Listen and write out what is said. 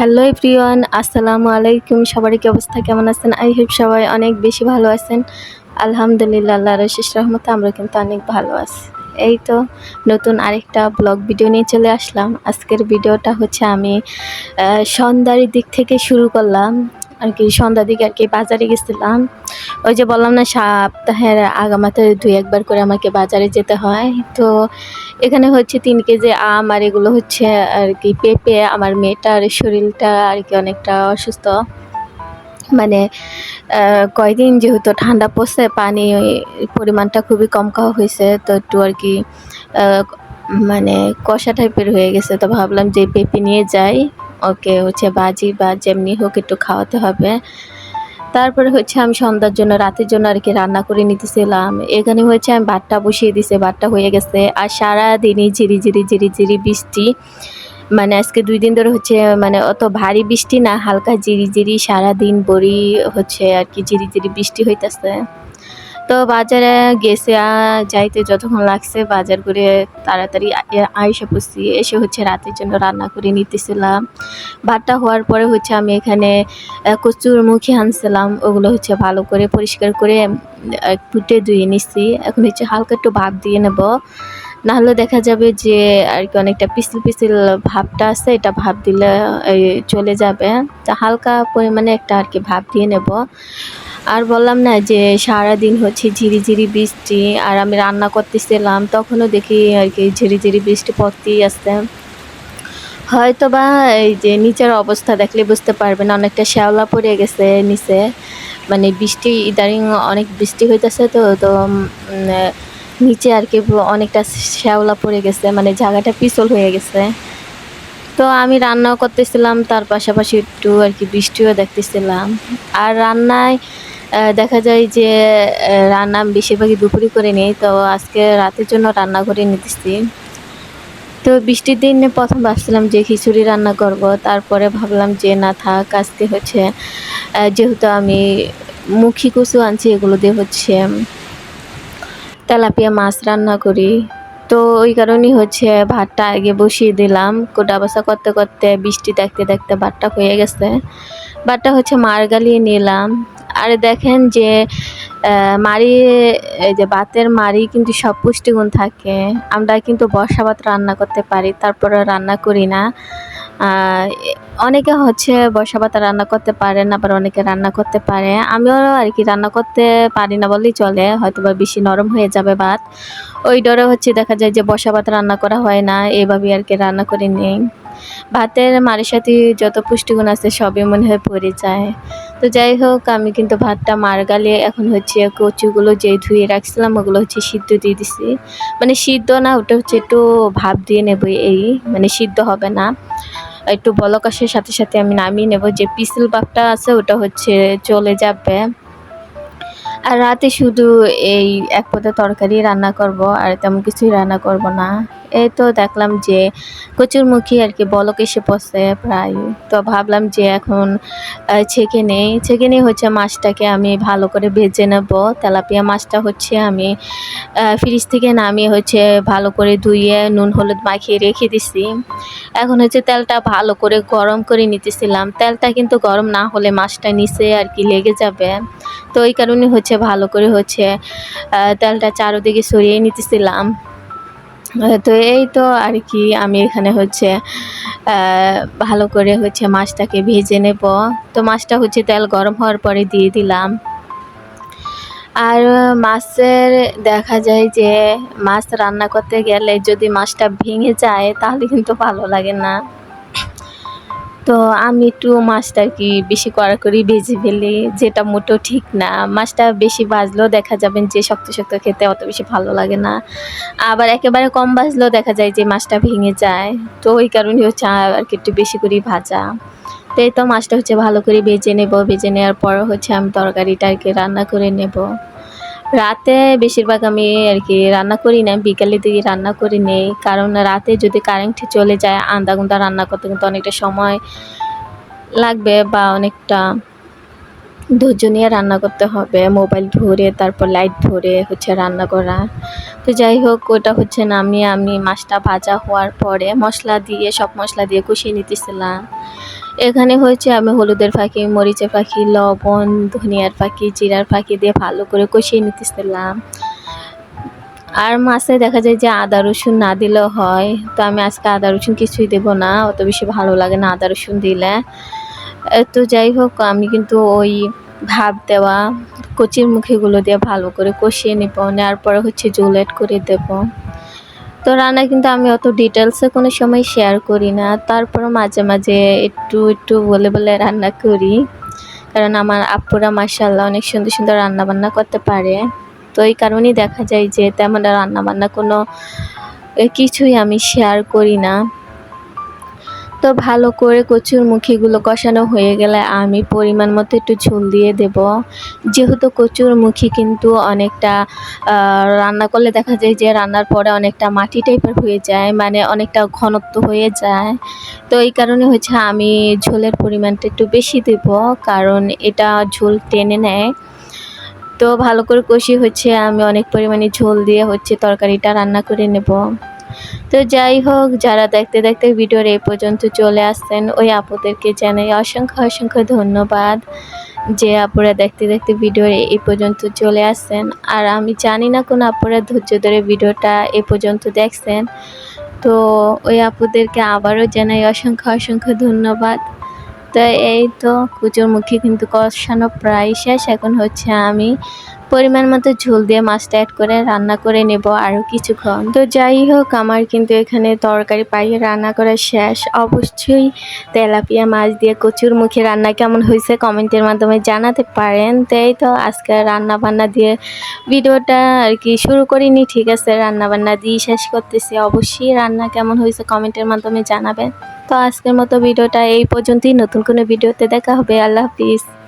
Hello Priyan আসসালামু আলাইকুম। সবারই কি অবস্থা? কেমন আছেন? আই হোপ সবাই অনেক বেশি ভালো আছেন। আলহামদুলিল্লাহ আল্লাহ রশিস রহমতে আমরা কিন্তু অনেক ভালো আছি। এই তো নতুন আরেকটা ব্লগ ভিডিও নিয়ে চলে আসলাম। আজকের ভিডিওটা হচ্ছে আমি সন্ধ্যার দিক থেকে শুরু করলাম। আর কি সন্ধ্যার দিকে আর কি বাজারে গেছিলাম। ওই যে বললাম না, সপ্তাহের আগামাতে দুই একবার করে আমাকে বাজারে যেতে হয়। তো এখানে হচ্ছে তিন কেজি আম আর এগুলো হচ্ছে আর কি পেঁপে, আমার মেয়েটার শরীরটা আর কি অনেকটা অসুস্থ। মানে কয়দিন যেহেতু ঠান্ডা পড়ছে, পানি পরিমাণটা খুবই কম খাওয়া হয়েছে, তো একটু আর কি মানে কষা টাইপের হয়ে গেছে। তো ভাবলাম যে পেঁপে নিয়ে যাই, ওকে হচ্ছে বাজি বা যেমনি হোক একটু খাওয়াতে হবে। তারপরে হচ্ছে আমি সন্ধ্যার জন্য, রাতের জন্য আর কি রান্না করে নিতেছিলাম। এখানে হচ্ছে আমি ভাতটা বসিয়ে দিছে, ভাতটা হয়ে গেছে। আর সারাদিনই ঝিরি ঝিরি ঝিরি ঝিরি বৃষ্টি। মানে আজকে দুই দিন ধরে হচ্ছে মানে অত ভারী বৃষ্টি না, হালকা জিরি জিরি সারা দিন বড়ি হচ্ছে আর কি জিরি জিরি বৃষ্টি হইতেছে। তো বাজারে গেছে যাইতে যতক্ষণ লাগছে বাজার করে তাড়াতাড়ি আ- আইসা পড়ছি। এসে হচ্ছে রাতের জন্য রান্না করে নিতেছিলাম। ভাতটা হওয়ার পরে হচ্ছে আমি এখানে কচুর মুখে আনছিলাম। ওগুলো হচ্ছে ভালো করে পরিষ্কার করে ফুটে ধুয়ে নিচ্ছি এখন হচ্ছে হালকা একটু ভাপ দিয়ে নেব। নাহলে দেখা যাবে যে আর কি অনেকটা পিছিল পিছিল ভাবটা আছে, এটা ভাব দিলে চলে যাবে। তা হালকা পরিমাণে একটা আর কি ভাব দিয়ে নেব। আর বললাম না যে সারা দিন হচ্ছে ঝিরি ঝিরি বৃষ্টি আর আমি রান্না করতেছিলাম, তখনও দেখি আর কি ঝিরি ঝিরি বৃষ্টি পড়তেই আসছে হয়তো বা এই যে নিচের অবস্থা দেখলে বুঝতে পারবেন, অনেকটা শ্যাওলা পড়ে গেছে নিচে। মানে বৃষ্টি, ইদানিং অনেক বৃষ্টি হইতেছে তো তো নিচে আর কি অনেকটা শ্যাওলা পড়ে গেছে মানে জায়গাটা পিছল হয়ে গেছে। তো আমি রান্নাও করতেছিলাম, তার পাশাপাশি একটু আর কি বৃষ্টিও দেখতেছিলাম। আর রান্নায় দেখা যায় যে রান্না বেশিরভাগই দুপুরে করে নিই, তো আজকে রাতের জন্য রান্না করে নিতেছি। তো বৃষ্টির দিনে প্রথম ভাবছিলাম যে খিচুড়ি রান্না করব, তারপরে ভাবলাম যে না থাক, আজকে হচ্ছে যেহেতু আমি মুখি কচু আনছি, এগুলো দিয়ে হচ্ছে তেলাপিয়া মাছ রান্না করি। তো ওই কারণেই হচ্ছে ভাতটা আগে বসিয়ে দিলাম, কোটা বাসা করতে করতে বৃষ্টি দেখতে দেখতে ভাতটা হয়ে গেছে। ভাতটা হচ্ছে মার গালিয়ে নিলাম আর দেখেন যে মারি এই যে ভাতের মারি কিন্তু সব পুষ্টিগুণ থাকে। আমরা কিন্তু বর্ষা ভাত রান্না করতে পারি, তারপরে রান্না করি না। অনেকে হচ্ছে বর্ষা ভাত রান্না করতে পারে না আবার অনেকে রান্না করতে পারে। আমিও আর কি রান্না করতে পারি না বললেই চলে হয়তো বা বেশি নরম হয়ে যাবে ভাত। ওই ডরে হচ্ছে দেখা যায় যে বর্ষা ভাত রান্না করা হয় না এভাবে আর কি রান্না করে নেই। ভাতের মারের সাথে যত পুষ্টিগুণ আছে সবই মনে হয় পড়ে যায়। তো যাই হোক, আমি কিন্তু ভাতটা মার গালে এখন হচ্ছে কচুগুলো যে ধুয়ে রাখছিলাম, ওগুলো হচ্ছে সিদ্ধ দিয়ে দিছি। মানে সিদ্ধ না, ওটা হচ্ছে একটু ভাব দিয়ে নেব এই মানে সিদ্ধ হবে না। একটু বলক আসার সাথে সাথে আমি নামিয়ে নেব। যে পিসল ভাবটা আছে, ওটা হচ্ছে চলে যাবে। আর রাতে শুধু এই এক পদে তরকারি রান্না করব, আর তেমন কিছুই রান্না করব না। এই তো দেখলাম যে কচুরমুখী আর কি বলক এসে পড়ছে প্রায়। তো ভাবলাম যে এখন ছেঁকে নেই। ছেঁকে নিয়ে হচ্ছে মাছটাকে আমি ভালো করে ভেজে নেব। তেলাপিয়া মাছটা হচ্ছে আমি ফ্রিজ থেকে নামিয়ে হচ্ছে ভালো করে ধুয়ে নুন, হলুদ মাখিয়ে রেখে দিছি। এখন হচ্ছে তেলটা ভালো করে গরম করে নিতেছিলাম। তেলটা কিন্তু গরম না হলে মাছটা নিচে আর কি লেগে যাবে। তো ওই কারণে হচ্ছে ভালো করে হচ্ছে তেলটা চারোদিকে সরিয়ে নিতেছিলাম। তো এই তো আর কি আমি এখানে হচ্ছে ভালো করে হচ্ছে মাছটাকে ভেজে নেব। তো মাছটা হচ্ছে তেল গরম হওয়ার পরে দিয়ে দিলাম। আর মাছের দেখা যায় যে মাছ রান্না করতে গেলে যদি মাছটা ভেঙে যায়, তাহলে কিন্তু ভালো লাগে না। তো আমি একটু মাছটা কি বেশি কড়াকড়ি ভেজে ফেলি, যেটা মোটেও ঠিক না। মাছটা বেশি ভাজলেও দেখা যাবেন যে শক্ত শক্ত খেতে অত বেশি ভালো লাগে না। আবার একেবারে কম ভাজলেও দেখা যায় যে মাছটা ভেঙে যায়। তো ওই কারণে হচ্ছে আর কি একটু বেশি করে ভাজা। তো এই তো মাছটা হচ্ছে ভালো করে ভেজে নেব। ভেজে নেওয়ার পর হচ্ছে আমি তরকারিটা আর কি রান্না করে নেব। রাতে বেশিরভাগ আমি আর কি রান্না করি না, বিকালে দিকে রান্না করে নেই, কারণ রাতে যদি কারেন্ট চলে যায় আন্দা গুন্দা রান্না করতে কিন্তু অনেকটা সময় লাগবে বা অনেকটা ধৈর্য নিয়ে রান্না করতে হবে। মোবাইল ধরে, তারপর লাইট ধরে হচ্ছে রান্না করা। তো যাই হোক, ওটা হচ্ছে নামিয়ে আমি মাছটা ভাজা হওয়ার পরে মশলা দিয়ে, সব মশলা দিয়ে কষিয়ে নিতেছিলাম। এখানে হয়েছে আমি হলুদের ফাঁকি, মরিচের ফাঁকি, লবণ, ধনিয়ার ফাঁকি, জিরার ফাঁকি দিয়ে ভালো করে কষিয়ে নিতেছিলাম। আর মাছে দেখা যায় যে আদা রসুন না দিলেও হয়, তো আমি আজকে আদা রসুন কিছুই দেব না, অত বেশি ভালো লাগে না আদা রসুন দিলে। তো যাই হোক, আমি কিন্তু ওই ভাব দেওয়া, কচির মুখিগুলো দিয়ে ভালো করে কষিয়ে নিব, নেওয়ার পরে হচ্ছে জল অ্যাড করে দেব। তো রান্না কিন্তু আমি অত ডিটেলসে কোনো সময় শেয়ার করি না। তারপর মাঝে মাঝে একটু একটু বলে বলে রান্না করি। কারণ আমার আপুরা মাসাল্লাহ অনেক সুন্দর সুন্দর রান্না বান্না করতে পারে। তো এই কারণেই দেখা যায় যে তেমন রান্না বান্না কোনো কিছুই আমি শেয়ার করি না। তো ভালো করে কচুর মুখিগুলো কষানো হয়ে গেলে আমি পরিমাণ মতো একটু ঝোল দিয়ে দেব। যেহেতু কচুর মুখি কিন্তু অনেকটা রান্না করলে দেখা যায় যে রান্নার পরে অনেকটা মাটি টাইপের হয়ে যায় মানে অনেকটা ঘনত্ব হয়ে যায়। তো এই কারণে হচ্ছে আমি ঝোলের পরিমাণটা একটু বেশি দেব, কারণ এটা ঝোল টেনে নেয়। তো ভালো করে কষি হচ্ছে আমি অনেক পরিমাণে ঝোল দিয়ে হচ্ছে তরকারিটা রান্না করে নেব। তো যাই হোক, যারা দেখতে দেখতে ভিডিওর এই পর্যন্ত চলে আসছেন, ওই আপুদেরকে জানাই অসংখ্য অসংখ্য ধন্যবাদ যে আপুরা দেখতে দেখতে ভিডিওর এই পর্যন্ত চলে আসছেন। আর আমি জানি না কোন আপুরা ধৈর্য ধরে ভিডিওটা এ পর্যন্ত দেখছেন। তো ওই আপুদেরকে আবারও জানাই অসংখ্য অসংখ্য ধন্যবাদ। তো এই তো কুচুরমুখী কিন্তু কষানো প্রায় শেষ, এখন হচ্ছে আমি পরিমাণ মতো ঝোল দিয়ে মাছটা অ্যাড করে রান্না করে নেব আরও কিছুক্ষণ। তো যাই হোক, আমার কিন্তু এখানে তরকারি পাইয়ে রান্না করা শেষ। অবশ্যই তেলাপিয়া মাছ দিয়ে কচুর মুখে রান্না কেমন হয়েছে কমেন্টের মাধ্যমে জানাতে পারেন। তো এই তো আজকে রান্না বান্না দিয়ে ভিডিওটা আর কি শুরু করিনি। ঠিক আছে, রান্না বান্না দিয়ে শেষ করতেছি। অবশ্যই রান্না কেমন হয়েছে কমেন্টের মাধ্যমে জানাবেন। তো আজকের মতো ভিডিওটা এই পর্যন্তই। নতুন কোনো ভিডিওতে দেখা হবে। আল্লাহ হাফিজ।